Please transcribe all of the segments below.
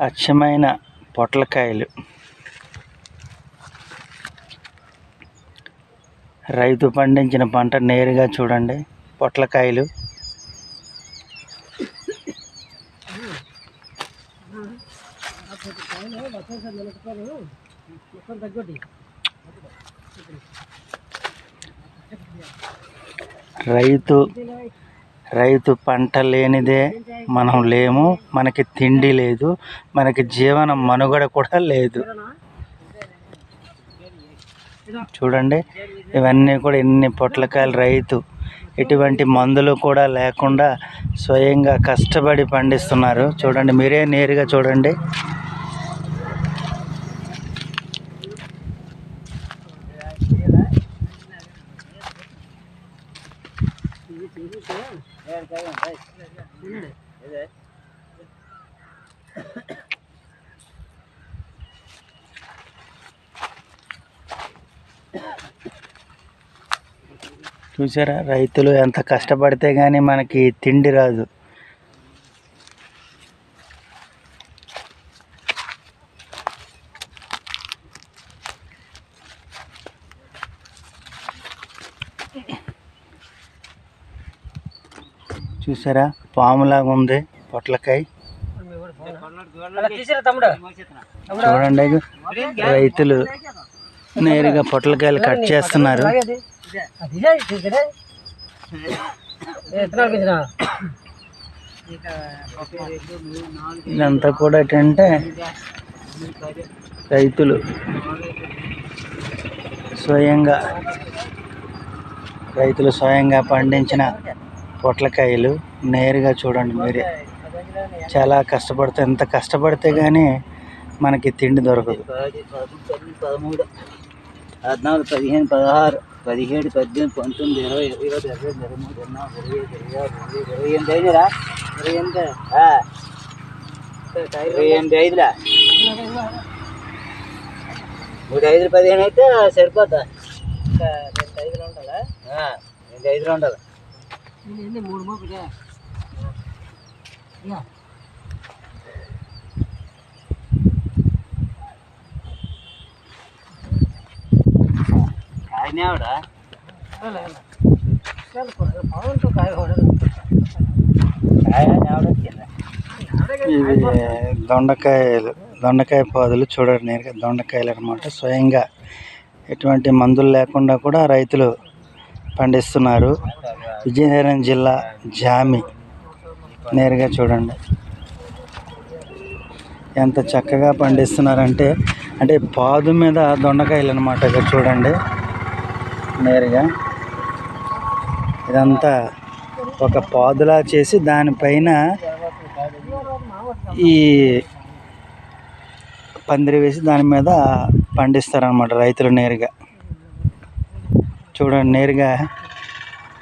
అచ్చమైన పొట్లకాయలు. రైతు పండించిన పంట నేరుగా చూడండి పొట్లకాయలు. రైతు రైతు పంట లేనిదే మనం లేము మనకి తిండి లేదు మనకి జీవన మనుగడ కూడా లేదు. చూడండి ఇవన్నీ కూడా ఎన్ని పొట్లకాయలు రైతు. ఎటువంటి మందులు కూడా లేకుండా స్వయంగా కష్టపడి పండిస్తున్నారు. చూడండి మీరే నేరుగా చూడండి. చూసారా? రైతులు ఎంత కష్టపడితే కానీ మనకి తిండి రాదు. చూసారా? పాములాగా ఉంది. పొట్లకాయ. చూడండి రైతులు నేరుగా పొట్లకాయలు కట్ చేస్తున్నారు. ఇదంతా కూడా ఏంటంటే రైతులు స్వయంగా రైతులు స్వయంగా పండించిన పొట్లకాయలు నేరుగా చూడండి మీరే చాలా కష్టపడితే ఎంత కష్టపడితే కానీ మనకి తిండి దొరకదు పదమూడు పద్నాలుగు పదిహేను పదహారు పదిహేడు పద్దెనిమిది పంతొమ్మిది ఇరవై ఇరవై ఇరవై ఇరవై మూడు ఇరవై ఇరవై ఐదు ఇరవై ఇరవై ఎనిమిది అయినరా ఇరవై ఎనిమిది ఇరవై ఎనిమిది ఐదురా మూడు ఐదు పదిహేను అయితే సరిపోతా రెండు ఐదులు ఉండాలా రెండు ఐదులు ఉండాలి మూడు దొండకాయలు దొండకాయ పాదులు చూడండి నేరుగా దొండకాయలు అనమాట. స్వయంగా ఎటువంటి మందులు లేకుండా కూడా రైతులు పండిస్తున్నారు. విజయనగరం జిల్లా జామి. నేరుగా చూడండి. ఎంత చక్కగా పండిస్తున్నారంటే అంటే పాదు మీద దొండకాయలు అనమాట ఇక్కడ చూడండి. నేరుగా. ఇదంతా ఒక పాదులా చేసి దానిపైన ఈ పందిరి వేసి దాని మీద పండిస్తారనమాట రైతులు నేరుగా. చూడండి నేరుగా.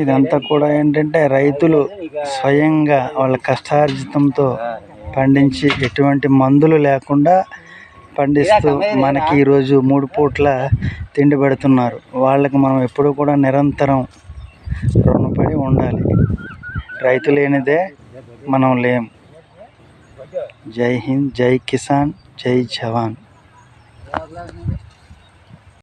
ఇదంతా కూడా ఏంటంటే రైతులు స్వయంగా వాళ్ళ కష్టార్జితంతో పండించి ఎటువంటి మందులు లేకుండా పండిస్తూ మనకి ఈరోజు మూడు పూట్ల తిండి పెడుతున్నారు. వాళ్ళకి మనం ఎప్పుడూ కూడా నిరంతరం రుణపడి ఉండాలి. రైతు లేనిదే మనం లేం. జై హింద్ జై కిసాన్ జై జవాన్.